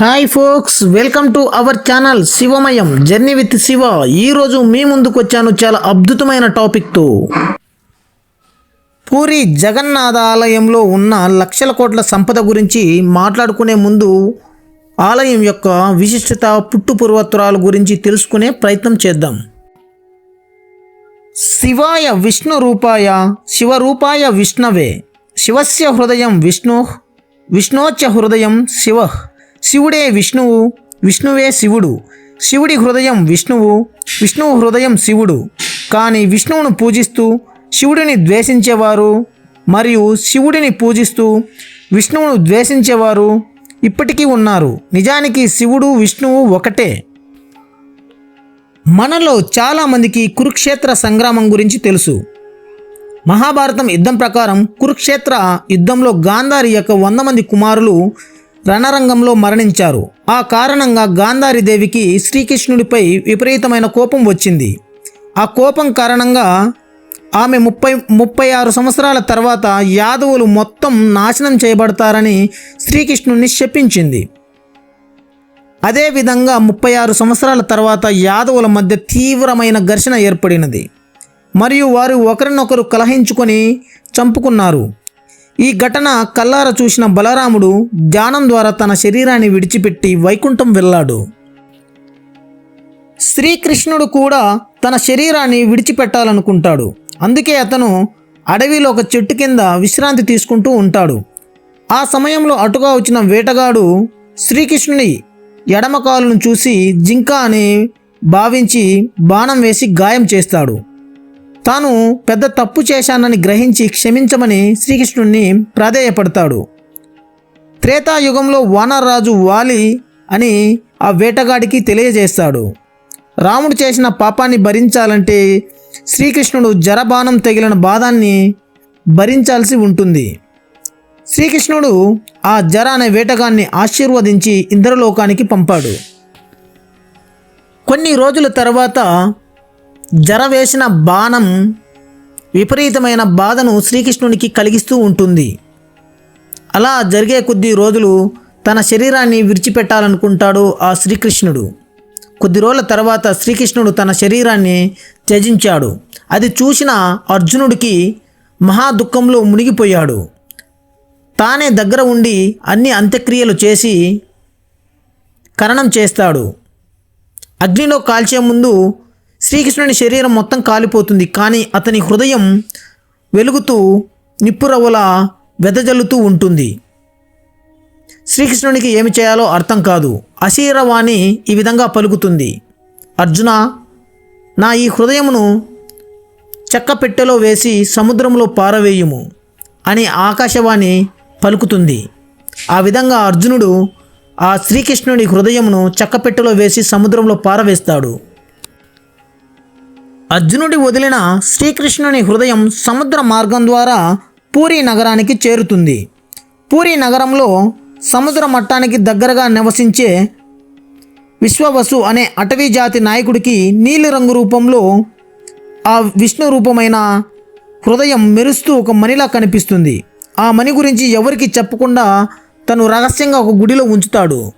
Hi folks welcome to our channel Shivamayam journey with Shiva. ఈరోజు మీ ముందుకు వచ్చాను చాలా అద్భుతమైన టాపిక్తో పూరి జగన్నాథ ఆలయంలో ఉన్న లక్షల కోట్ల సంపద గురించి మాట్లాడుకునే ముందు ఆలయం యొక్క విశిష్టత పుట్టు పూర్వత్వరాల గురించి తెలుసుకునే ప్రయత్నం చేద్దాం. శివాయ విష్ణు రూపాయ శివరూపాయ విష్ణవే. శివస్య హృదయం విష్ణు విష్ణోచ్చ హృదయం శివ. శివుడే విష్ణువు విష్ణువే శివుడు. శివుడి హృదయం విష్ణువు విష్ణువు హృదయం శివుడు. కానీ విష్ణువును పూజిస్తూ శివుడిని ద్వేషించేవారు మరియు శివుడిని పూజిస్తూ విష్ణువును ద్వేషించేవారు ఇప్పటికీ ఉన్నారు. నిజానికి శివుడు విష్ణువు ఒకటే. మనలో చాలామందికి కురుక్షేత్ర సంగ్రామం గురించి తెలుసు. మహాభారతం యుద్ధం ప్రకారం కురుక్షేత్ర యుద్ధంలో గాంధారి యొక్క వంద మంది కుమారులు రణరంగంలో మరణించారు. ఆ కారణంగా గాంధారి దేవికి శ్రీకృష్ణుడిపై విపరీతమైన కోపం వచ్చింది. ఆ కోపం కారణంగా ఆమె ముప్పై ముప్పై ఆరు సంవత్సరాల తర్వాత యాదవులు మొత్తం నాశనం చేయబడతారని శ్రీకృష్ణుడిని శపించింది. అదేవిధంగా ముప్పై ఆరు సంవత్సరాల తర్వాత యాదవుల మధ్య తీవ్రమైన ఘర్షణ ఏర్పడినది. మరియు వారు ఒకరినొకరు కలహించుకొని చంపుకున్నారు. ఈ ఘటన కల్లార చూసిన బలరాముడు ధ్యానం ద్వారా తన శరీరాన్ని విడిచిపెట్టి వైకుంఠం వెళ్ళాడు. శ్రీకృష్ణుడు కూడా తన శరీరాన్ని విడిచిపెట్టాలనుకుంటాడు. అందుకే అతను అడవిలో ఒక చెట్టు కింద విశ్రాంతి తీసుకుంటూ ఉంటాడు. ఆ సమయంలో అటుగా వచ్చిన వేటగాడు శ్రీకృష్ణుని ఎడమకాలను చూసి జింక అని భావించి బాణం వేసి గాయం చేస్తాడు. తాను పెద్ద తప్పు చేశానని గ్రహించి క్షమించమని శ్రీకృష్ణుణ్ణి ప్రాధేయపడతాడు. త్రేతాయుగంలో వానరాజు వాలి అని ఆ వేటగాడికి తెలియజేస్తాడు. రాముడు చేసిన పాపాన్ని భరించాలంటే శ్రీకృష్ణుడు జరబాణం తగిలిన బాధాన్ని భరించాల్సి ఉంటుంది. శ్రీకృష్ణుడు ఆ జర అనే వేటగాన్ని ఆశీర్వదించి ఇంద్రలోకానికి పంపాడు. కొన్ని రోజుల తర్వాత జర వేసిన బాణం విపరీతమైన బాధను శ్రీకృష్ణునికి కలిగిస్తూ ఉంటుంది. అలా జరిగే కొద్ది రోజులు తన శరీరాన్ని విడిచిపెట్టాలనుకుంటాడు ఆ శ్రీకృష్ణుడు. కొద్ది రోజుల తర్వాత శ్రీకృష్ణుడు తన శరీరాన్ని త్యజించాడు. అది చూసిన అర్జునుడికి మహా దుఃఖంలో మునిగిపోయాడు. తానే దగ్గర ఉండి అన్ని అంత్యక్రియలు చేసి కరణం చేస్తాడు. అగ్నిలో కాల్చే ముందు శ్రీకృష్ణుని శరీరం మొత్తం కాలిపోతుంది కానీ అతని హృదయం వెలుగుతూ నిప్పురవ్వల వెదజల్లుతూ ఉంటుంది. శ్రీకృష్ణునికి ఏమి చేయాలో అర్థం కాదు. అశీరవాణి ఈ విధంగా పలుకుతుంది. అర్జున నా ఈ హృదయమును చెక్క పెట్టెలో వేసి సముద్రంలో పారవేయుము అని ఆకాశవాణి పలుకుతుంది. ఆ విధంగా అర్జునుడు ఆ శ్రీకృష్ణుడి హృదయమును చెక్కపెట్టెలో వేసి సముద్రంలో పారవేస్తాడు. అర్జునుడి వదిలిన శ్రీకృష్ణుని హృదయం సముద్ర మార్గం ద్వారా పూరి నగరానికి చేరుతుంది. పూరి నగరంలో సముద్ర మట్టానికి దగ్గరగా నివసించే విశ్వవసు అనే అటవీ జాతి నాయకుడికి నీలిరంగు రూపంలో ఆ విష్ణు రూపమైన హృదయం మెరుస్తూ ఒక మణిలా కనిపిస్తుంది. ఆ మణి గురించి ఎవరికి చెప్పకుండా తను రహస్యంగా ఒక గుడిలో ఉంచుతాడు.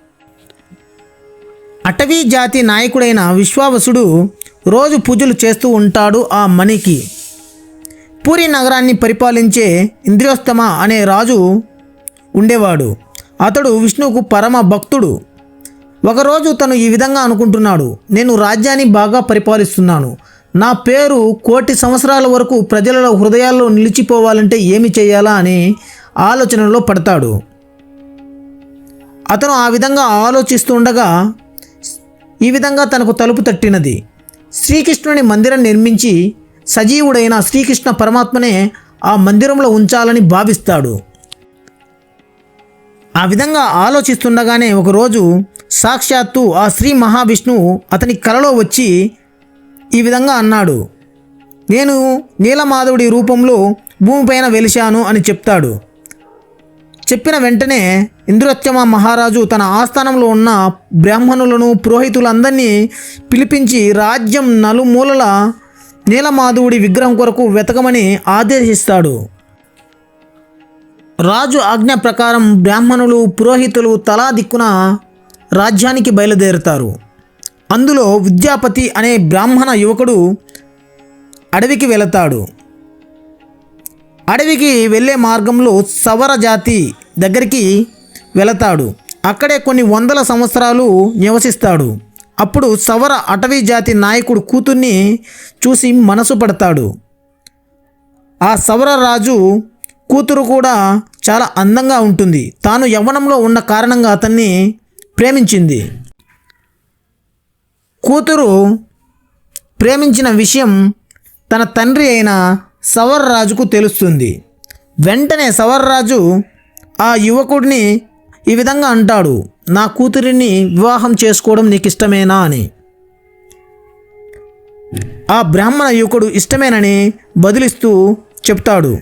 అటవీ జాతి నాయకుడైన విశ్వావసుడు రోజు పూజలు చేస్తూ ఉంటాడు ఆ మణికి. పూరి నగరాన్ని పరిపాలించే ఇంద్రియోస్తమ అనే రాజు ఉండేవాడు. అతడు విష్ణువుకు పరమ భక్తుడు. ఒకరోజు తను ఈ విధంగా అనుకుంటున్నాడు నేను రాజ్యాన్ని బాగా పరిపాలిస్తున్నాను. నా పేరు కోటి సంవత్సరాల వరకు ప్రజల హృదయాల్లో నిలిచిపోవాలంటే ఏమి చేయాలా? అని ఆలోచనలో పడతాడు. అతను ఆ విధంగా ఆలోచిస్తుండగా ఈ విధంగా తనకు తలుపు తట్టినది. శ్రీకృష్ణుని మందిరం నిర్మించి సజీవుడైన శ్రీకృష్ణ పరమాత్మనే ఆ మందిరంలో ఉంచాలని భావిస్తాడు. ఆ విధంగా ఆలోచిస్తుండగానే ఒకరోజు సాక్షాత్తు ఆ శ్రీ మహావిష్ణువు అతని కలలో వచ్చి ఈ విధంగా అన్నాడు. నేను నీలమాధవుడి రూపంలో భూమిపైన వెలిశాను అని చెప్తాడు. చెప్పిన వెంటనే ఇంద్రత్యమ మహారాజు తన ఆస్థానంలో ఉన్న బ్రాహ్మణులను పురోహితులందరినీ పిలిపించి రాజ్యం నలుమూలల నీలమాధవుడి విగ్రహం కొరకు వెతకమని ఆదేశిస్తాడు. రాజు ఆజ్ఞ ప్రకారం బ్రాహ్మణులు పురోహితులు తలా దిక్కున రాజ్యానికి బయలుదేరుతారు. అందులో విద్యాపతి అనే బ్రాహ్మణ యువకుడు అడవికి వెళతాడు. అడవికి వెళ్ళే మార్గంలో సవర జాతి దగ్గరికి వెళతాడు. అక్కడే కొన్ని వందల సంవత్సరాలు నివసిస్తాడు. అప్పుడు సవర అటవీ జాతి నాయకుడు కూతుర్ని చూసి మనసు పడతాడు. ఆ సవర రాజు కూతురు కూడా చాలా అందంగా ఉంటుంది. తాను యవ్వనంలో ఉన్న కారణంగా అతన్ని ప్రేమించింది. కూతురు ప్రేమించిన విషయం తన తండ్రి అయిన సవర్రాజుకు తెలుస్తుంది. వెంటనే సవర్రాజు ఆ యువకుడిని ఈ విధంగా అంటాడు నా కూతురిని వివాహం చేసుకోవడం నీకు ఇష్టమేనా అని. ఆ బ్రాహ్మణ యువకుడు ఇష్టమేనని బదులిస్తూ చెప్తాడు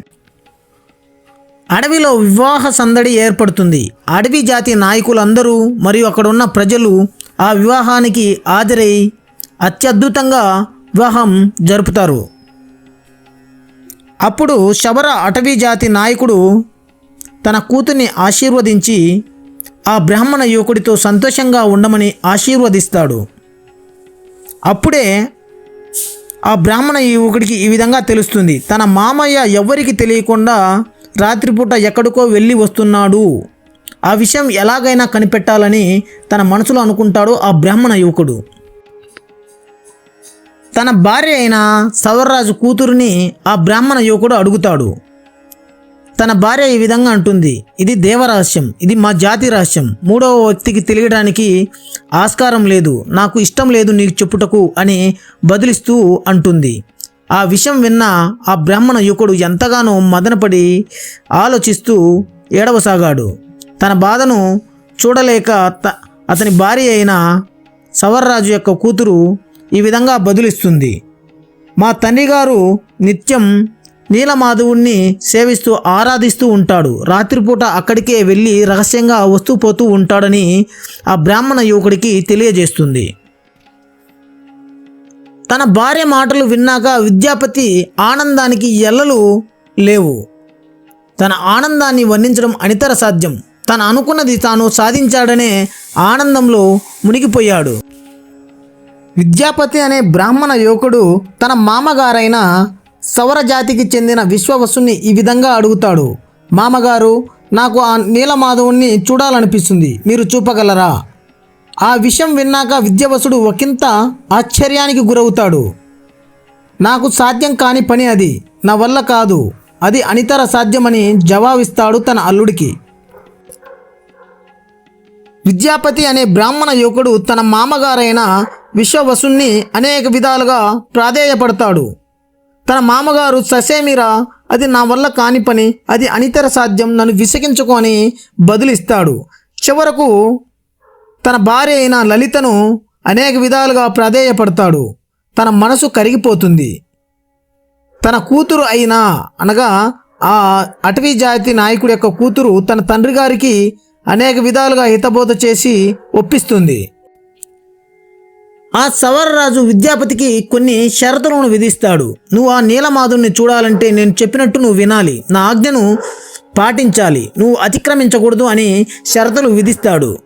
అడవిలో వివాహ సందడి ఏర్పడుతుంది. అడవి జాతి నాయకులందరూ మరియు అక్కడ ఉన్న ప్రజలు ఆ వివాహానికి హాజరై అత్యద్భుతంగా వివాహం జరుపుతారు. అప్పుడు శబర అటవీ జాతి నాయకుడు తన కూతుర్ని ఆశీర్వదించి ఆ బ్రాహ్మణ యువకుడితో సంతోషంగా ఉండమని ఆశీర్వదిస్తాడు. అప్పుడే ఆ బ్రాహ్మణ యువకుడికి ఈ విధంగా తెలుస్తుంది. తన మామయ్య ఎవ్వరికి తెలియకుండా రాత్రిపూట ఎక్కడికో వెళ్ళి వస్తున్నాడు. ఆ విషయం ఎలాగైనా కనిపెట్టాలని తన మనసులో అనుకుంటాడు ఆ బ్రాహ్మణ యువకుడు. తన భార్య అయిన సవర్రాజు కూతురుని ఆ బ్రాహ్మణ యువకుడు అడుగుతాడు. తన భార్య ఈ విధంగా అంటుంది. ఇది దేవరహస్యం. ఇది మా జాతి రహస్యం. మూడవ వ్యక్తికి తెలియడానికి ఆస్కారం లేదు. నాకు ఇష్టం లేదు నీకు చెప్పుటకు అని బదులిస్తూ అంటుంది. ఆ విషయం విన్న ఆ బ్రాహ్మణ యువకుడు ఎంతగానో మదనపడి ఆలోచిస్తూ ఏడవసాగాడు. తన బాధను చూడలేక త- అతని భార్య అయిన సవర్రాజు యొక్క కూతురు ఈ విధంగా బదులిస్తుంది. మా తండ్రి గారు నిత్యం నీలమాధవుణ్ణి సేవిస్తూ ఆరాధిస్తూ ఉంటాడు. రాత్రిపూట అక్కడికే వెళ్ళి రహస్యంగా వస్తూ పోతూ ఉంటాడని ఆ బ్రాహ్మణ యువకుడికి తెలియజేస్తుంది. తన భార్య మాటలు విన్నాక విద్యాపతి ఆనందానికి ఎల్లలు లేవు. తన ఆనందాన్ని వర్ణించడం అనితర సాధ్యం. తను అనుకున్నది తాను సాధించాడనే ఆనందంలో మునిగిపోయాడు. విద్యాపతి అనే బ్రాహ్మణ యువకుడు తన మామగారైన సవరజాతికి చెందిన విశ్వవసుని ఈ విధంగా అడుగుతాడు. మామగారు నాకు ఆ నీలమాధవుణ్ణి చూడాలనిపిస్తుంది. మీరు చూపగలరా? ఆ విషయం విన్నాక విద్యావసుడు ఒకంత ఆశ్చర్యానికి గురవుతాడు. నాకు సాధ్యం కాని పని అది. నా వల్ల కాదు. అది అనితర సాధ్యమని జవాబిస్తాడు తన అల్లుడికి. విద్యాపతి అనే బ్రాహ్మణ యువకుడు తన మామగారైన విశ్వవసుణ్ణి అనేక విధాలుగా ప్రాధేయపడతాడు. తన మామగారు ససేమిరా అది నా వల్ల కాని పని అది అనితర సాధ్యం నన్ను విసిగించుకొని బదులిస్తాడు. చివరకు తన భార్య అయిన లలితను అనేక విధాలుగా ప్రాధేయపడతాడు. తన మనసు కరిగిపోతుంది. తన కూతురు అయిన అనగా ఆ అటవీ జాతి నాయకుడి యొక్క కూతురు తన తండ్రి గారికి అనేక విధాలుగా హితబోధ చేసి ఒప్పిస్తుంది. ఆ సవర్రాజు విద్యాపతికి కొన్ని షరతులను విధిస్తాడు. నువ్వు ఆ నీలమాధుని చూడాలంటే నేను చెప్పినట్టు నువ్వు వినాలి. నా ఆజ్ఞను పాటించాలి. నువ్వు అతిక్రమించకూడదు అని షరతులు విధిస్తాడు.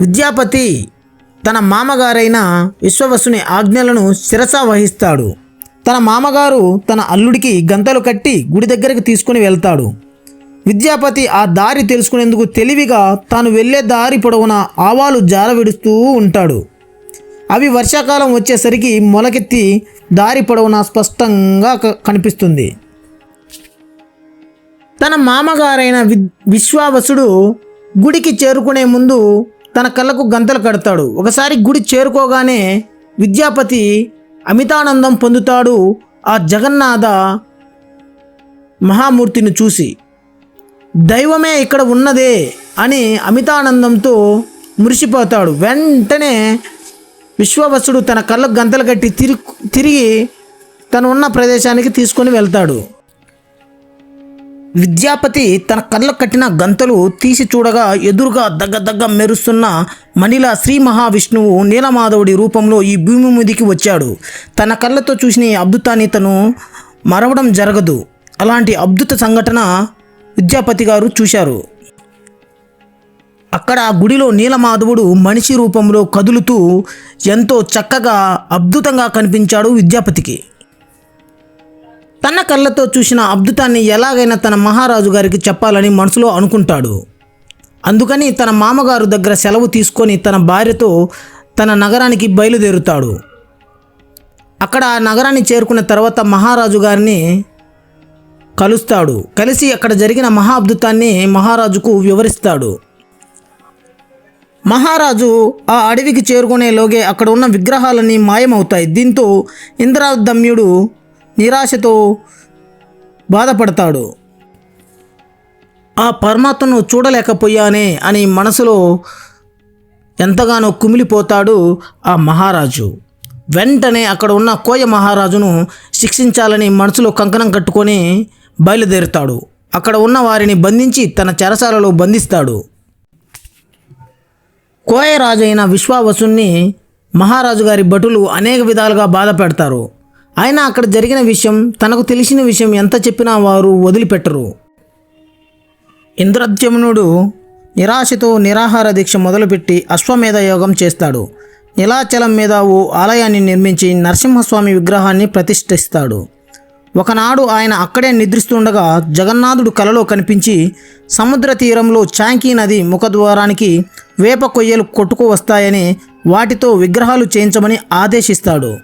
విద్యాపతి తన మామగారైన విశ్వవసుని ఆజ్ఞలను శిరస వహిస్తాడు. తన మామగారు తన అల్లుడికి గంతలు కట్టి గుడి దగ్గరికి తీసుకుని వెళ్తాడు. విద్యాపతి ఆ దారి తెలుసుకునేందుకు తెలివిగా తాను వెళ్ళే దారి పొడవునా ఆవాలు జారవిడుస్తూ ఉంటాడు. అవి వర్షాకాలం వచ్చేసరికి మొలకెత్తి దారి పొడవునా స్పష్టంగా క- కనిపిస్తుంది. తన మామగారైన వి విశ్వావసుడు గుడికి చేరుకునే ముందు తన కళ్ళకు గంతలు కడతాడు. ఒకసారి గుడి చేరుకోగానే విద్యాపతి అమితానందం పొందుతాడు ఆ జగన్నాథ మహామూర్తిని చూసి. దైవమే ఇక్కడ ఉన్నదే అని అమితానందంతో మురిసిపోతాడు. వెంటనే విశ్వవసుడు తన కళ్ళకు గంతలు కట్టి తిరిగి తిరిగి తను ఉన్న ప్రదేశానికి తీసుకొని వెళ్తాడు. విద్యాపతి తన కళ్ళకు కట్టిన గంతలు తీసి చూడగా ఎదురుగా దగ్గ దగ్గ మెరుస్తున్న మణిల శ్రీ మహావిష్ణువు నీలమాధవుడి రూపంలో ఈ భూమి మీదికి వచ్చాడు. తన కళ్ళతో చూసిన ఈ అద్భుతాన్ని తను మరవడం జరగదు. అలాంటి అద్భుత సంఘటన విద్యాపతి గారు చూశారు. అక్కడ ఆ గుడిలో నీలమాధవుడు మనిషి రూపంలో కదులుతూ ఎంతో చక్కగా అద్భుతంగా కనిపించాడు విద్యాపతికి. తన కళ్ళతో చూసిన అద్భుతాన్ని ఎలాగైనా తన మహారాజు గారికి చెప్పాలని మనసులో అనుకుంటాడు. అందుకని తన మామగారు దగ్గర సెలవు తీసుకొని తన భార్యతో తన నగరానికి బయలుదేరుతాడు. అక్కడ ఆ నగరాన్ని చేరుకున్న తర్వాత మహారాజు గారిని కలుస్తాడు. కలిసి అక్కడ జరిగిన మహాద్భుతాన్ని మహారాజుకు వివరిస్తాడు. మహారాజు ఆ అడవికి చేరుకునేలోగే అక్కడ ఉన్న విగ్రహాలన్నీ మాయమవుతాయి. దీంతో ఇంద్రదమ్యుడు నిరాశతో బాధపడతాడు. ఆ పరమాత్మను చూడలేకపోయానే అని మనసులో ఎంతగానో కుమిలిపోతాడు ఆ మహారాజు. వెంటనే అక్కడ ఉన్న కోయ మహారాజును శిక్షించాలని మనసులో కంకణం కట్టుకొని బయలుదేరుతాడు. అక్కడ ఉన్న వారిని బంధించి తన చెరసాలలో బంధిస్తాడు. కోయరాజు అయిన విశ్వావసుని మహారాజు గారి భటులు అనేక విధాలుగా బాధ పెడతారు. అయినా అక్కడ జరిగిన విషయం తనకు తెలిసిన విషయం ఎంత చెప్పినా వారు వదిలిపెట్టరు. ఇంద్రద్యుమ్నుడు నిరాశతో నిరాహార దీక్ష మొదలుపెట్టి అశ్వమేధ యోగం చేస్తాడు. నీలాచలం మీద ఓ ఆలయాన్ని నిర్మించి నరసింహస్వామి విగ్రహాన్ని ప్రతిష్ఠిస్తాడు. ఒకనాడు ఆయన అక్కడే నిద్రిస్తుండగా జగన్నాథుడు కలలో కనిపించి సముద్ర తీరంలో చాంకీ నది ముఖద్వారానికి వేప కొయ్యలు కొట్టుకు వస్తాయని వాటితో విగ్రహాలు చేయించమని ఆదేశిస్తాడు.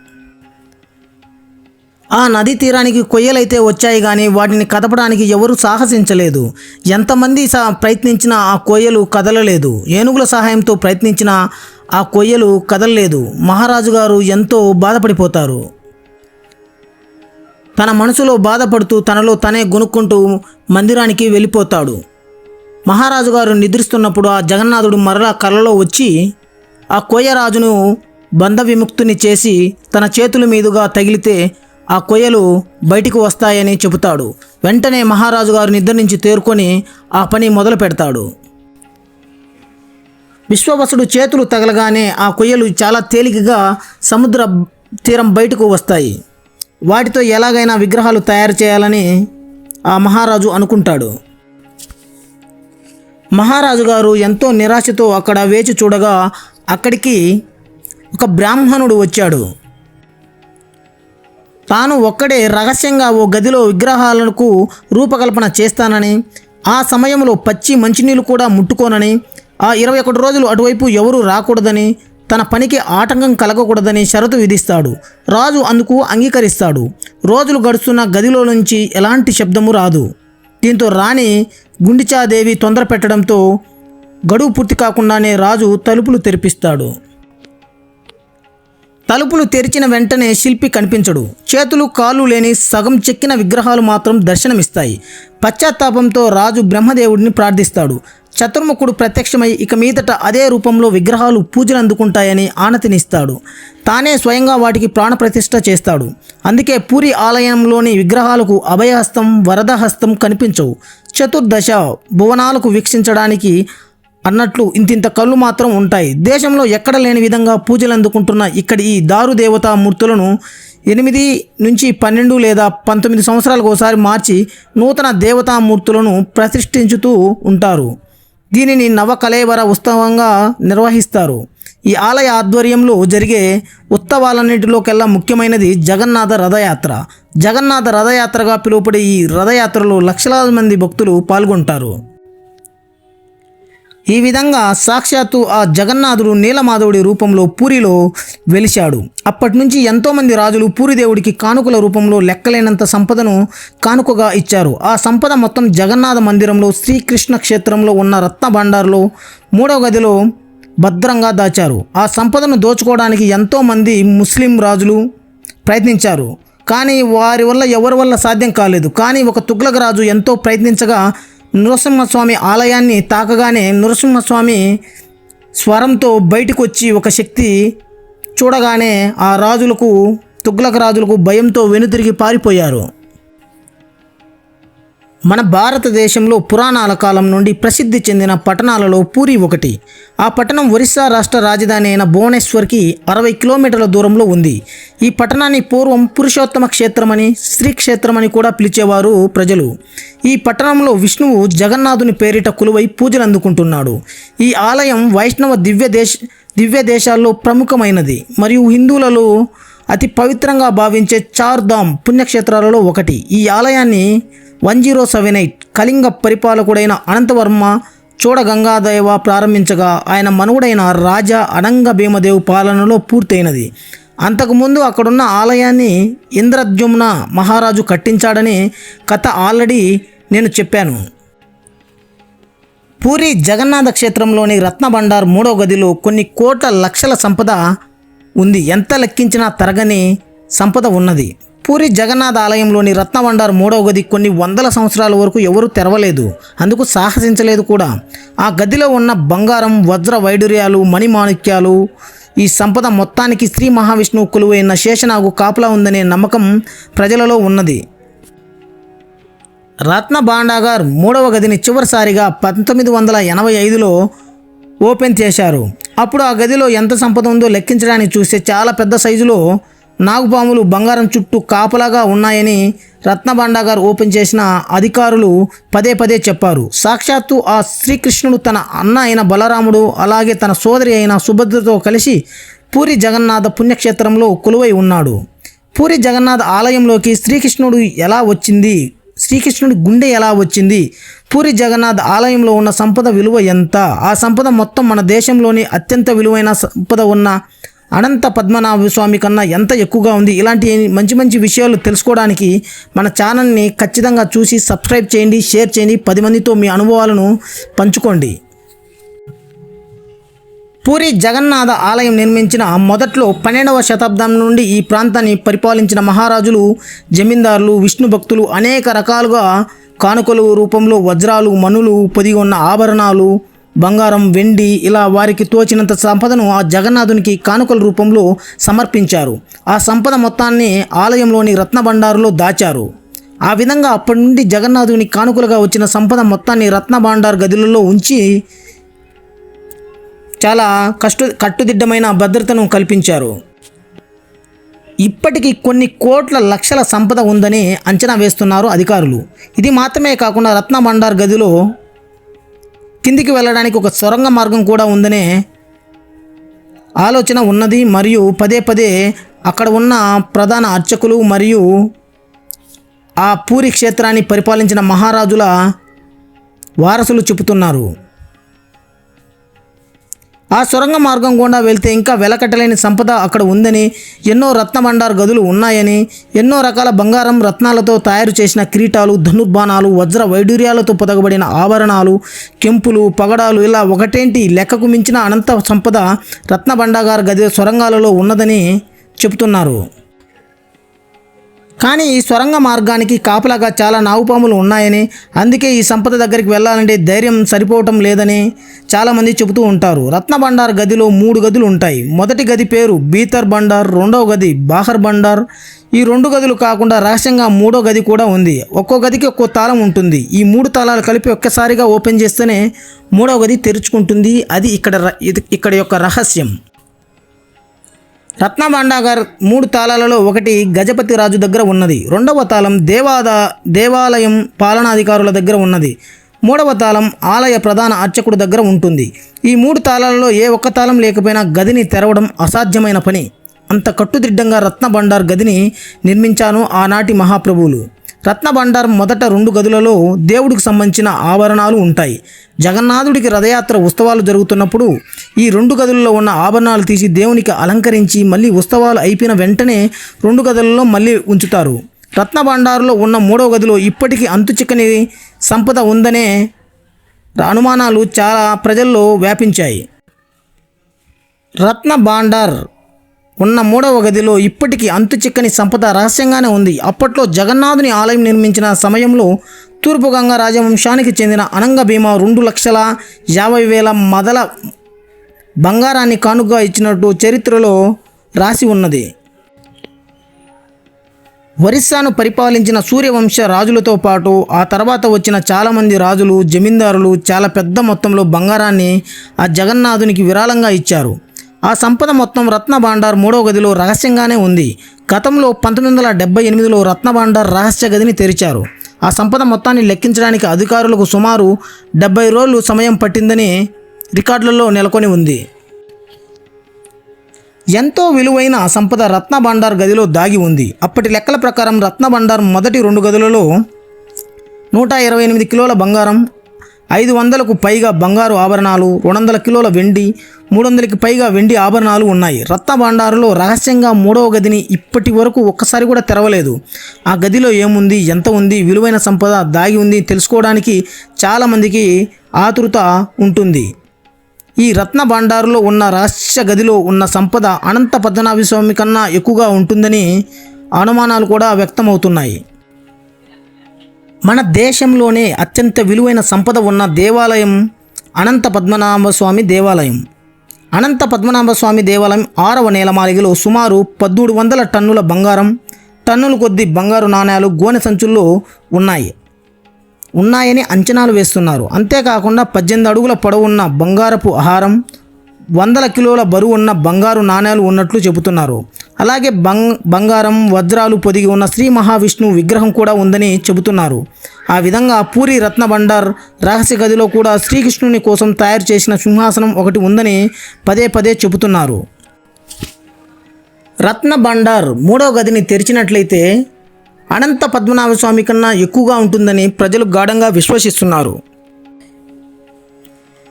ఆ నదీ తీరానికి కొయ్యలైతే వచ్చాయి కానీ వాటిని కదపడానికి ఎవరూ సాహసించలేదు. ఎంతమంది సా ప్రయత్నించినా ఆ కొయ్యలు కదలలేదు. ఏనుగుల సహాయంతో ప్రయత్నించినా ఆ కొయ్యలు కదలలేదు. మహారాజు గారు ఎంతో బాధపడిపోతారు. తన మనసులో బాధపడుతూ తనలో తనే గొనుక్కుంటూ మందిరానికి వెళ్ళిపోతాడు. మహారాజు గారు నిద్రిస్తున్నప్పుడు ఆ జగన్నాథుడు మరలా కలలో వచ్చి ఆ కొయ్యరాజును బంధ విముక్తుని చేసి తన చేతుల మీదుగా తగిలితే ఆ కొయ్యలు బయటికి వస్తాయని చెబుతాడు. వెంటనే మహారాజు గారు నిద్ర నుంచి తేరుకొని ఆ పని మొదలు పెడతాడు. విశ్వవసుడు చేతులు తగలగానే ఆ కొయ్యలు చాలా తేలికగా సముద్ర తీరం బయటకు వస్తాయి. వాటితో ఎలాగైనా విగ్రహాలు తయారు చేయాలని ఆ మహారాజు అనుకుంటాడు. మహారాజు గారు ఎంతో నిరాశతో అక్కడ వేచి చూడగా అక్కడికి ఒక బ్రాహ్మణుడు వచ్చాడు. తాను ఒక్కడే రహస్యంగా ఓ గదిలో విగ్రహాలకు రూపకల్పన చేస్తానని ఆ సమయంలో పచ్చి మంచినీళ్ళు కూడా ముట్టుకోనని ఆ ఇరవై ఒకటి రోజులు అటువైపు ఎవరూ రాకూడదని తన పనికి ఆటంకం కలగకూడదని షరతు విధిస్తాడు. రాజు అందుకు అంగీకరిస్తాడు. రోజులు గడుస్తున్న గదిలో నుంచి ఎలాంటి శబ్దము రాదు. దీంతో రాణి గుండిచాదేవి తొందర పెట్టడంతో గడువు పూర్తి కాకుండానే రాజు తలుపులు తెరిపిస్తాడు. తలుపులు తెరిచిన వెంటనే శిల్పి కనిపించడు. చేతులు కాళ్ళు లేని సగం చెక్కిన విగ్రహాలు మాత్రం దర్శనమిస్తాయి. పశ్చాత్తాపంతో రాజు బ్రహ్మదేవుడిని ప్రార్థిస్తాడు. చతుర్ముఖుడు ప్రత్యక్షమై ఇక మీదట అదే రూపంలో విగ్రహాలు పూజలు అందుకుంటాయని ఆనతినిస్తాడు. తానే స్వయంగా వాటికి ప్రాణప్రతిష్ఠ చేస్తాడు. అందుకే పూరి ఆలయంలోని విగ్రహాలకు అభయహస్తం వరదహస్తం కనిపించవు. చతుర్దశ భువనాలకు వీక్షించడానికి అన్నట్లు ఇంతింత కళ్ళు మాత్రం ఉంటాయి. దేశంలో ఎక్కడ లేని విధంగా పూజలు అందుకుంటున్న ఇక్కడి ఈ దారు దేవతా మూర్తులను ఎనిమిది నుంచి పన్నెండు లేదా పంతొమ్మిది సంవత్సరాలకు ఒకసారి మార్చి నూతన దేవతామూర్తులను ప్రతిష్ఠించుతూ ఉంటారు. దీనిని నవకలేవర ఉత్సవంగా నిర్వహిస్తారు. ఈ ఆలయ ఆధ్వర్యంలో జరిగే ఉత్సవాలన్నింటిలోకెల్లా ముఖ్యమైనది జగన్నాథ రథయాత్ర. జగన్నాథ రథయాత్రగా పిలువబడే ఈ రథయాత్రలో లక్షలాది మంది భక్తులు పాల్గొంటారు. ఈ విధంగా సాక్షాత్తు ఆ జగన్నాథుడు నీలమాధవుడి రూపంలో పూరిలో వెలిశాడు. అప్పటి నుంచి ఎంతోమంది రాజులు పూరిదేవుడికి కానుకల రూపంలో లెక్కలేనంత సంపదను కానుకగా ఇచ్చారు. ఆ సంపద మొత్తం జగన్నాథ మందిరంలో శ్రీకృష్ణ క్షేత్రంలో ఉన్న రత్న భండార్లో మూడవ గదిలో భద్రంగా దాచారు. ఆ సంపదను దోచుకోవడానికి ఎంతోమంది ముస్లిం రాజులు ప్రయత్నించారు. కానీ వారి వల్ల ఎవరి వల్ల సాధ్యం కాలేదు. కానీ ఒక తుగ్లక్ రాజు ఎంతో ప్రయత్నించగా నృసింహస్వామి ఆలయాన్ని తాకగానే నృసింహస్వామి స్వరంతో బయటకు వచ్చి ఒక శక్తి చూడగానే ఆ రాజులకు తుగ్లక రాజులకు భయంతో వెనుతిరిగి పారిపోయారు. మన భారతదేశంలో పురాణాల కాలం నుండి ప్రసిద్ధి చెందిన పట్టణాలలో పూరి ఒకటి. ఆ పట్టణం ఒరిస్సా రాష్ట్ర రాజధాని అయిన భువనేశ్వర్కి అరవై కిలోమీటర్ల దూరంలో ఉంది. ఈ పట్టణాన్ని పూర్వం పురుషోత్తమ క్షేత్రమని స్త్రీ క్షేత్రమని కూడా పిలిచేవారు ప్రజలు. ఈ పట్టణంలో విష్ణువు జగన్నాథుని పేరిట కులువై పూజలు అందుకుంటున్నాడు. ఈ ఆలయం వైష్ణవ దివ్య దేశ దివ్య దేశాల్లో ప్రముఖమైనది మరియు హిందువులలో అతి పవిత్రంగా భావించే చార్ధామ్ పుణ్యక్షేత్రాలలో ఒకటి. ఈ ఆలయాన్ని one zero seven eight Kalinga పరిపాలకుడైన Anantavarma Chodagangadeva ప్రారంభించగా ఆయన మనువుడైన రాజా అనంగ భీమదేవ్ పాలనలో పూర్తయినది. అంతకుముందు అక్కడున్న ఆలయాన్ని ఇంద్రద్యుమ్న మహారాజు కట్టించాడని కథ ఆల్రెడీ నేను చెప్పాను. పూరి జగన్నాథ క్షేత్రంలోని రత్నభండార్ మూడో గదిలో కొన్ని కోట్ల లక్షల సంపద ఉంది. ఎంత లెక్కించినా తరగని సంపద ఉన్నది. పూరి జగన్నాథ ఆలయంలోని రత్నవండార్ మూడవ గది కొన్ని వందల సంవత్సరాల వరకు ఎవరూ తెరవలేదు అందుకు సాహసించలేదు కూడా. ఆ గదిలో ఉన్న బంగారం వజ్ర వైడూర్యాలు మణిమాణిక్యాలు ఈ సంపద మొత్తానికి శ్రీ మహావిష్ణువు కొలువైన శేషనాగు కాపలా ఉందనే నమ్మకం ప్రజలలో ఉన్నది. రత్న భాండాగార్ మూడవ గదిని చివరిసారిగా పంతొమ్మిది వందల ఎనభై ఐదులో ఓపెన్ చేశారు. అప్పుడు ఆ గదిలో ఎంత సంపద ఉందో లెక్కించడానికి చూస్తే చాలా పెద్ద సైజులో నాగుపాములు బంగారం చుట్టూ కాపలాగా ఉన్నాయని రత్నభాండాగారు ఓపెన్ చేసిన అధికారులు పదే పదే చెప్పారు. సాక్షాత్తు ఆ శ్రీకృష్ణుడు తన అన్న అయిన బలరాముడు అలాగే తన సోదరి అయిన సుభద్రతో కలిసి పూరి జగన్నాథ పుణ్యక్షేత్రంలో కొలువై ఉన్నాడు. పూరి జగన్నాథ్ ఆలయంలోకి శ్రీకృష్ణుడు ఎలా వచ్చింది? శ్రీకృష్ణుడి గుండె ఎలా వచ్చింది? పూరి జగన్నాథ్ ఆలయంలో ఉన్న సంపద విలువ ఎంత? ఆ సంపద మొత్తం మన దేశంలోని అత్యంత విలువైన సంపద ఉన్న అనంత పద్మనాభ స్వామి కన్నా ఎంత ఎక్కువగా ఉంది? ఇలాంటి మంచి మంచి విషయాలు తెలుసుకోవడానికి మన ఛానల్ని ఖచ్చితంగా చూసి సబ్స్క్రైబ్ చేయండి షేర్ చేయండి. పది మందితో మీ అనుభవాలను పంచుకోండి. పూరి జగన్నాథ ఆలయం నిర్మించిన మొదట్లో పన్నెండవ శతాబ్దం నుండి ఈ ప్రాంతాన్ని పరిపాలించిన మహారాజులు జమీందారులు విష్ణు భక్తులు అనేక రకాలుగా కానుకలు రూపంలో వజ్రాలు మనులు పొదిగి ఉన్న ఆభరణాలు బంగారం వెండి ఇలా వారికి తోచినంత సంపదను ఆ జగన్నాథునికి కానుకల రూపంలో సమర్పించారు. ఆ సంపద మొత్తాన్ని ఆలయంలోని రత్నభండారులో దాచారు. ఆ విధంగా అప్పటి నుండి జగన్నాథుని కానుకలుగా వచ్చిన సంపద మొత్తాన్ని రత్నభాండార్ గదులలో ఉంచి చాలా కష్ట కట్టుదిట్టమైన భద్రతను కల్పించారు. ఇప్పటికీ కొన్ని కోట్ల లక్షల సంపద ఉందని అంచనా వేస్తున్నారు అధికారులు. ఇది మాత్రమే కాకుండా రత్నభండార్ గదిలో కిందికి వెళ్ళడానికి ఒక సొరంగ మార్గం కూడా ఉందనే ఆలోచన ఉన్నది మరియు పదే పదే అక్కడ ఉన్న ప్రధాన అర్చకులు మరియు ఆ పూరి క్షేత్రాన్ని పరిపాలించిన మహారాజుల వారసులు చెబుతున్నారు. ఆ సొరంగ మార్గం గుండా వెళ్తే ఇంకా వెలకట్టలేని సంపద అక్కడ ఉందని ఎన్నో రత్నభండార్ గదులు ఉన్నాయని ఎన్నో రకాల బంగారం రత్నాలతో తయారు చేసిన కిరీటాలు ధనుర్బాణాలు వజ్ర వైడూర్యాలతో పొదగబడిన ఆభరణాలు కెంపులు పగడాలు ఇలా ఒకటేంటి లెక్కకు మించిన అనంత సంపద రత్నభండాగార్ గది సొరంగాలలో ఉన్నదని చెబుతున్నారు. కానీ ఈ సొరంగ మార్గానికి కాపలాగా చాలా నాగుపాములు ఉన్నాయని అందుకే ఈ సంపద దగ్గరికి వెళ్ళాలంటే ధైర్యం సరిపోవటం లేదని చాలామంది చెబుతూ ఉంటారు. రత్నభండార్ గదిలో మూడు గదులు ఉంటాయి. మొదటి గది పేరు బీతర్ బండార్ రెండవ గది బాహర్ బండార్ ఈ రెండు గదులు కాకుండా రహస్యంగా మూడో గది కూడా ఉంది. ఒక్కో గదికి ఒక్కో తాళం ఉంటుంది. ఈ మూడు తాళాలు కలిపి ఒక్కసారిగా ఓపెన్ చేస్తేనే మూడవ గది తెరుచుకుంటుంది. అది ఇక్కడ ఇది ఇక్కడ యొక్క రహస్యం. రత్నభాండాగర్ మూడు తాళాలలో ఒకటి గజపతి రాజు దగ్గర ఉన్నది. రెండవ తాళం దేవాద దేవాలయం పాలనాధికారుల దగ్గర ఉన్నది. మూడవ తాళం ఆలయ ప్రధాన అర్చకుడు దగ్గర ఉంటుంది. ఈ మూడు తాళాలలో ఏ ఒక్క తాళం లేకపోయినా గదిని తెరవడం అసాధ్యమైన పని. అంత కట్టుదిడ్డంగా రత్నభండార్ గదిని నిర్మించాను ఆనాటి మహాప్రభువులు. రత్నభండార్ మొదట రెండు గదులలో దేవుడికి సంబంధించిన ఆభరణాలు ఉంటాయి. జగన్నాథుడికి రథయాత్ర ఉత్సవాలు జరుగుతున్నప్పుడు ఈ రెండు గదుల్లో ఉన్న ఆభరణాలు తీసి దేవునికి అలంకరించి మళ్ళీ ఉత్సవాలు అయిపోయిన వెంటనే రెండు గదులలో మళ్ళీ ఉంచుతారు. రత్నభండారులో ఉన్న మూడవ గదిలో ఇప్పటికీ అంతు చిక్కని సంపద ఉందనే అనుమానాలు చాలా ప్రజల్లో వ్యాపించాయి. రత్న భాండార్ ఉన్న మూడవ గదిలో ఇప్పటికీ అంతు చిక్కని సంపద రహస్యంగానే ఉంది. అప్పట్లో జగన్నాథుని ఆలయం నిర్మించిన సమయంలో తూర్పు గంగా రాజవంశానికి చెందిన అనంగ భీమ రెండు లక్షల యాభై వేల మదల బంగారాన్ని కానుగా ఇచ్చినట్టు చరిత్రలో రాసి ఉన్నది. ఒరిస్సాను పరిపాలించిన సూర్యవంశ రాజులతో పాటు ఆ తర్వాత వచ్చిన చాలామంది రాజులు జమీందారులు చాలా పెద్ద మొత్తంలో బంగారాన్ని ఆ జగన్నాథునికి విరాళంగా ఇచ్చారు. ఆ సంపద మొత్తం రత్న భాండార్ మూడవ గదిలో రహస్యంగానే ఉంది. గతంలో పంతొమ్మిది వందల డెబ్బై ఎనిమిదిలో రత్న భాండార్ రహస్య గదిని తెరిచారు. ఆ సంపద మొత్తాన్ని లెక్కించడానికి అధికారులకు సుమారు డెబ్బై రోజులు సమయం పట్టిందని రికార్డులలో నెలకొని ఉంది. ఎంతో విలువైన సంపద రత్న భండార్ గదిలో దాగి ఉంది. అప్పటి లెక్కల ప్రకారం రత్నబండార్ మొదటి రెండు గదులలో నూట ఇరవై ఎనిమిది కిలోల బంగారం ఐదు వందలకు పైగా బంగారు ఆభరణాలు రెండు వందల కిలోల వెండి మూడు వందలకి పైగా వెండి ఆభరణాలు ఉన్నాయి. రత్న భాండారులో రహస్యంగా మూడవ గదిని ఇప్పటి వరకు ఒక్కసారి కూడా తెరవలేదు. ఆ గదిలో ఏముంది ఎంత ఉంది విలువైన సంపద దాగి ఉంది తెలుసుకోవడానికి చాలామందికి ఆతృత ఉంటుంది. ఈ రత్న భాండారులో ఉన్న రహస్య గదిలో ఉన్న సంపద అనంత పద్మనాభ స్వామి కన్నా ఎక్కువగా ఉంటుందని అనుమానాలు కూడా వ్యక్తమవుతున్నాయి. మన దేశంలోనే అత్యంత విలువైన సంపద ఉన్న దేవాలయం అనంత పద్మనాభ స్వామి దేవాలయం. అనంత పద్మనాభ స్వామి దేవాలయం ఆరవ నేలమాలిగలో సుమారు పద్మూడు వందల టన్నుల బంగారం టన్నుల కొద్ది బంగారు నాణేలు గోనె సంచుల్లో ఉన్నాయి. ఉన్నాయని అంచనాలు వేస్తున్నారు. అంతేకాకుండా పద్దెనిమిది అడుగుల పొడవున్న బంగారపు ఆహారం వందల కిలోల బరువు ఉన్న బంగారు నాణేలు ఉన్నట్లు చెబుతున్నారు. అలాగే బంగ్ బంగారం వజ్రాలు పొదిగి ఉన్న శ్రీ మహావిష్ణువు విగ్రహం కూడా ఉందని చెబుతున్నారు. ఆ విధంగా పూరి రత్నభండార్ రహస్య గదిలో కూడా శ్రీకృష్ణుని కోసం తయారు చేసిన సింహాసనం ఒకటి ఉందని పదే పదే చెబుతున్నారు. రత్న భండార్ మూడో గదిని తెరిచినట్లయితే అనంత పద్మనాభ స్వామి కన్నా ఎక్కువగా ఉంటుందని ప్రజలు గాఢంగా విశ్వసిస్తున్నారు.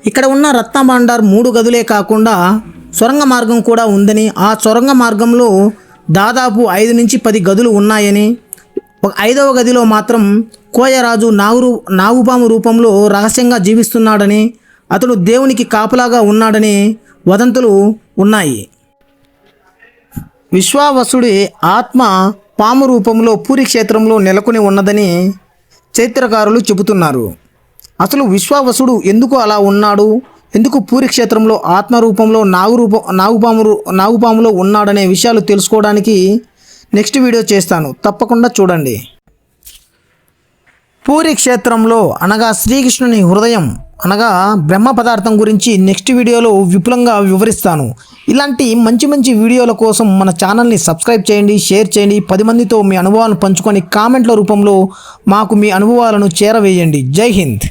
ఇక్కడ ఉన్న రత్నభాండార్ మూడు గదులే కాకుండా సొరంగ మార్గం కూడా ఉందని ఆ సొరంగ మార్గంలో దాదాపు ఐదు నుంచి పది గదులు ఉన్నాయని ఒక ఐదవ గదిలో మాత్రం కోయరాజు నాగురు నాగుపాము రూపంలో రహస్యంగా జీవిస్తున్నాడని అతడు దేవునికి కాపలాగా ఉన్నాడని వదంతులు ఉన్నాయి. విశ్వావసుడి ఆత్మ పాము రూపంలో పూరి క్షేత్రంలో నెలకొని ఉన్నదని చరిత్రకారులు చెబుతున్నారు. అసలు విశ్వావసుడు ఎందుకు అలా ఉన్నాడు? ఎందుకు పూరి క్షేత్రంలో ఆత్మ రూపంలో నాగు రూపం నాగుపాము నాగుపాములో ఉన్నాడనే విషయాలు తెలుసుకోవడానికి నెక్స్ట్ వీడియో చేస్తాను. తప్పకుండా చూడండి. పూరి క్షేత్రంలో అనగా శ్రీకృష్ణుని హృదయం అనగా బ్రహ్మ పదార్థం గురించి నెక్స్ట్ వీడియోలో విపులంగా వివరిస్తాను. ఇలాంటి మంచి మంచి వీడియోల కోసం మన ఛానల్ని సబ్స్క్రైబ్ చేయండి షేర్ చేయండి. పది మందితో మీ అనుభవాలను పంచుకొని కామెంట్ల రూపంలో మాకు మీ అనుభవాలను చేరవేయండి. జై హింద్.